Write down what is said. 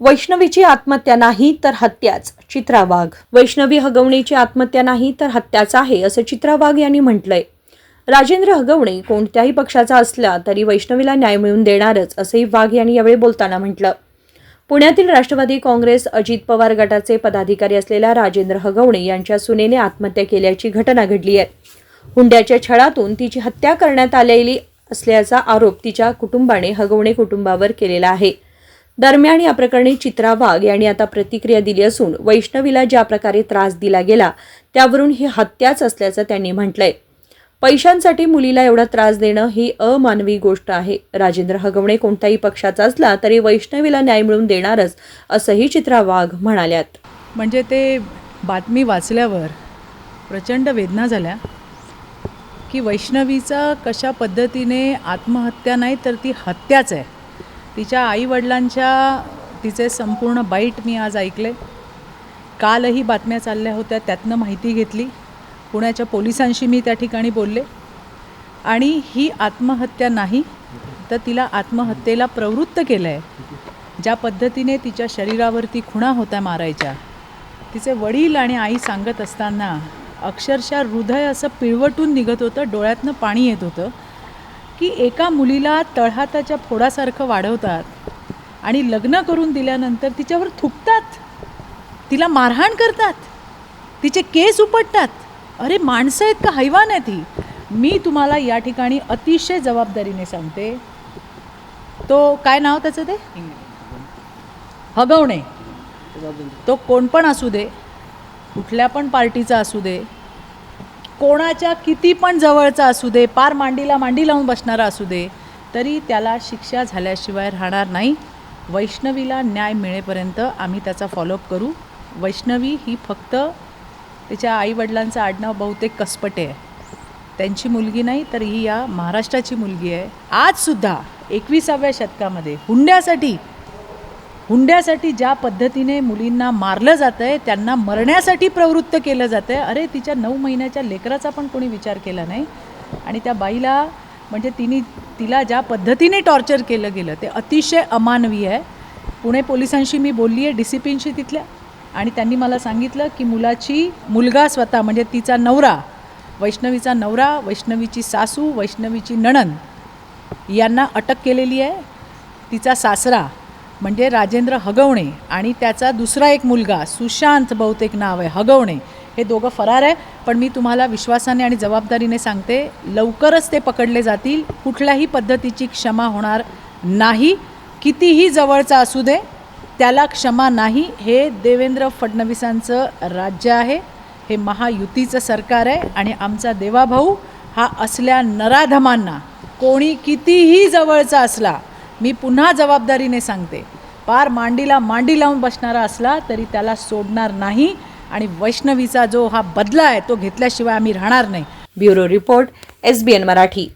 वैष्णवीची आत्महत्या नाही तर हत्याच. चित्रा वाघ वैष्णवी हगवणेची आत्महत्या नाही तर हत्याच आहे असं चित्रा वाघ यांनी म्हटलंय. राजेंद्र हगवणे कोणत्याही पक्षाचा असला तरी वैष्णवीला न्याय मिळवून देणारच असंही वाघ यांनी यावेळी बोलताना म्हटलं. पुण्यातील राष्ट्रवादी काँग्रेस अजित पवार गटाचे पदाधिकारी असलेल्या राजेंद्र हगवणे यांच्या सुनेने आत्महत्या केल्याची घटना घडली आहे. हुंड्याच्या छळातून तिची हत्या करण्यात आलेली असल्याचा आरोप तिच्या कुटुंबाने हगवणे कुटुंबावर केलेला आहे. दरम्यान या प्रकरणी चित्रा वाघ यांनी आता प्रतिक्रिया दिली असून वैष्णवीला ज्या प्रकारे त्रास दिला गेला त्यावरून ही हत्याच असल्याचं त्यांनी म्हटलंय. पैशांसाठी मुलीला एवढा त्रास देणं ही अमानवी गोष्ट आहे. राजेंद्र हगवणे कोणत्याही पक्षाचा असला तरी वैष्णवीला न्याय मिळवून देणारच असंही चित्रा वाघ म्हणाल्यात. म्हणजे ते बातमी वाचल्यावर प्रचंड वेदना झाल्या की वैष्णवीचा कशा पद्धतीने आत्महत्या नाही तर ती हत्याच आहे. तिच्या आईवडिलांच्या तिचे संपूर्ण बाईट मी आज ऐकले. कालही बातम्या चालल्या होत्या त्यातनं माहिती घेतली. पुण्याच्या पोलिसांशी मी त्या ठिकाणी बोलले. आणि ही आत्महत्या नाही तर तिला आत्महत्येला प्रवृत्त केलं आहे ज्या पद्धतीने तिच्या शरीरावरती खुणा होत्या मारायच्या तिचे वडील आणि आई सांगत असताना अक्षरशः हृदय असं पिळवटून निघत होतं डोळ्यातनं पाणी येत होतं. की एका मुलीला तळहाताच्या फोडासारखं वाढवतात आणि लग्न करून दिल्यानंतर तिच्यावर थुकतात. तिला मारहाण करतात. तिचे केस उपटतात. अरे माणसं आहेत का? हैवान आहेत ती. मी तुम्हाला या ठिकाणी अतिशय जबाबदारीने सांगते. तो काय नाव त्याचं ते? हगवणे. तो कोण पण असू दे. कुठल्या पण पार्टीचा असू दे. कोणाच्या किती पण जवळचा असू दे पार मांडीला मांडी लावून बसणारा असू दे तरी त्याला शिक्षा झाल्याशिवाय राहणार नाही. वैष्णवीला न्याय मिळेपर्यंत आम्ही त्याचा फॉलोअप करू. वैष्णवी ही फक्त तिच्या आईवडिलांचं आडनाव बहुतेक कसपटे आहे. त्यांची मुलगी नाही तर ही या महाराष्ट्राची मुलगी आहे. आजसुद्धा एकविसाव्या शतकामध्ये हुंड्यासाठी हुंड्यासाठी ज्या पद्धतीने मुलींना मारलं जातं आहे त्यांना मरण्यासाठी प्रवृत्त केलं जातं आहे अरे तिच्या नऊ महिन्याच्या लेकराचा पण कोणी विचार केला नाही. आणि त्या बाईला म्हणजे तिने तिला ज्या पद्धतीने टॉर्चर केलं गेलं ते अतिशय अमानवीय आहे. पुणे पोलिसांशी मी बोलली आहे डी सी पींशी तिथल्या. आणि त्यांनी मला सांगितलं की मुलाची मुलगा स्वतः म्हणजे तिचा नवरा वैष्णवीचा नवरा वैष्णवीची सासू वैष्णवीची नणन यांना अटक केलेली आहे. तिचा सासरा म्हणजे राजेंद्र हगवणे आणि त्याचा दुसरा एक मुलगा सुशांत बहुतेक नाव आहे हगवणे. हे दोघं फरार आहे पण मी तुम्हाला विश्वासाने आणि जबाबदारीने सांगते लवकरच ते पकडले जातील कुठल्याही पद्धतीची क्षमा होणार नाही. कितीही जवळचा असू दे त्याला क्षमा नाही. हे देवेंद्र फडणवीसांचं राज्य आहे हे महायुतीचं सरकार आहे आणि आमचा देवाभाऊ हा असल्या नराधमांना कोणी कितीही जवळचा असला मी पुन्हा जबाबदारीने सांगते. पार मांडीला मांडी लावून बसणारा असला तरी त्याला सोडणार नाही आणि वैष्णवीचा जो हा बदला आहे तो घेतल्याशिवाय आम्ही राहणार नाही. Bureau report S B N Marathi.